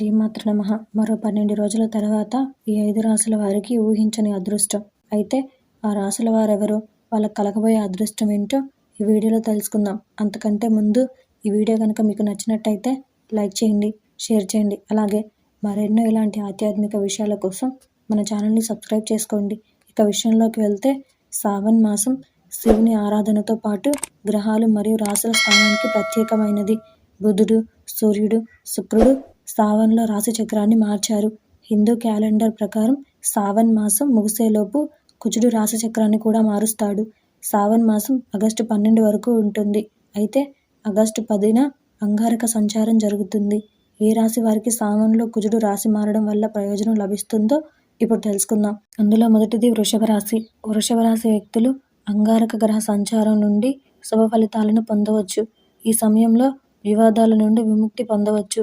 శ్రీమాత్ర నమః. మరో పన్నెండు రోజుల తర్వాత ఈ ఐదు రాసుల వారికి ఊహించని అదృష్టం. అయితే ఆ రాసుల వారెవరో? వాళ్ళకి కలగబోయే అదృష్టం ఏంటో ఈ వీడియోలో తెలుసుకుందాం. అంతకంటే ముందు ఈ వీడియో కనుక మీకు నచ్చినట్టయితే లైక్ చేయండి షేర్ చేయండి. అలాగే మరెన్నో ఇలాంటి ఆధ్యాత్మిక విషయాల కోసం మన ఛానల్ని సబ్స్క్రైబ్ చేసుకోండి. ఇక విషయంలోకి వెళ్తే శ్రావణ్ మాసం శివుని ఆరాధనతో పాటు గ్రహాలు మరియు రాసుల స్థానానికి ప్రత్యేకమైనది. బుధుడు సూర్యుడు శుక్రుడు శ్రావణ్లో రాశి చక్రాన్ని మార్చారు. హిందూ క్యాలెండర్ ప్రకారం శ్రావణ్ మాసం ముగిసేలోపు కుజుడు రాశిచక్రాన్ని కూడా మారుస్తాడు. శ్రావణ మాసం ఆగస్టు పన్నెండు వరకు ఉంటుంది. అయితే ఆగస్టు పదిన అంగారక సంచారం జరుగుతుంది. ఏ రాశి వారికి సావన్లో కుజుడు రాశి మారడం వల్ల ప్రయోజనం లభిస్తుందో ఇప్పుడు తెలుసుకుందాం. అందులో మొదటిది వృషభ రాశి. వృషభ రాశి వ్యక్తులు అంగారక గ్రహ సంచారం నుండి శుభ ఫలితాలను పొందవచ్చు. ఈ సమయంలో వివాదాల నుండి విముక్తి పొందవచ్చు.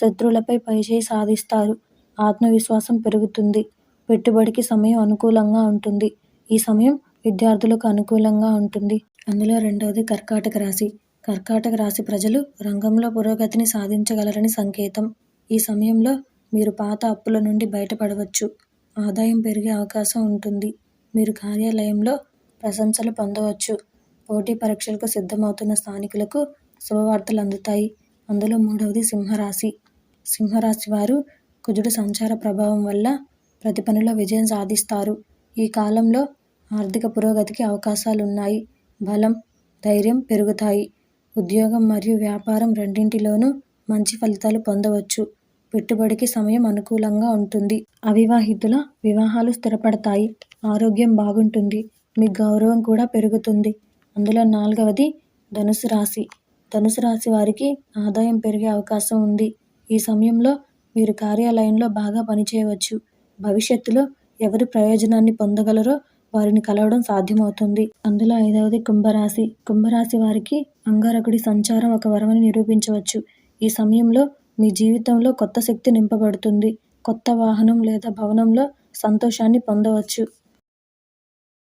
శత్రువులపై పైచేయి సాధిస్తారు. ఆత్మవిశ్వాసం పెరుగుతుంది. పెట్టుబడికి సమయం అనుకూలంగా ఉంటుంది. ఈ సమయం విద్యార్థులకు అనుకూలంగా ఉంటుంది. అందులో రెండవది కర్కాటక రాశి. కర్కాటక రాశి ప్రజలు రంగంలో పురోగతిని సాధించగలరని సంకేతం. ఈ సమయంలో మీరు పాత అప్పుల నుండి బయటపడవచ్చు. ఆదాయం పెరిగే అవకాశం ఉంటుంది. మీరు కార్యాలయంలో ప్రశంసలు పొందవచ్చు. పోటీ పరీక్షలకు సిద్ధమవుతున్న స్థానికులకు శుభవార్తలు అందుతాయి. అందులో మూడవది సింహరాశి. సింహరాశి వారు కుజుడు సంచార ప్రభావం వల్ల ప్రతి పనిలో విజయం సాధిస్తారు. ఈ కాలంలో ఆర్థిక పురోగతికి అవకాశాలున్నాయి. బలం ధైర్యం పెరుగుతాయి. ఉద్యోగం మరియు వ్యాపారం రెండింటిలోనూ మంచి ఫలితాలు పొందవచ్చు. పెట్టుబడికి సమయం అనుకూలంగా ఉంటుంది. అవివాహితుల వివాహాలు స్థిరపడతాయి. ఆరోగ్యం బాగుంటుంది. మీ గౌరవం కూడా పెరుగుతుంది. అందులో నాలుగవది ధనుసు రాశి. ధనుసు రాశి వారికి ఆదాయం పెరిగే అవకాశం ఉంది. ఈ సమయంలో మీరు కార్యాలయంలో బాగా పనిచేయవచ్చు. భవిష్యత్తులో ఎవరి ప్రయోజనాన్ని పొందగలరో వారిని కలవడం సాధ్యమవుతుంది. అందులో ఐదవది కుంభరాశి. కుంభరాశి వారికి అంగారకుడి సంచారం ఒక వరమని నిరూపించవచ్చు. ఈ సమయంలో మీ జీవితంలో కొత్త శక్తి నింపబడుతుంది. కొత్త వాహనం లేదా భవనంలో సంతోషాన్ని పొందవచ్చు.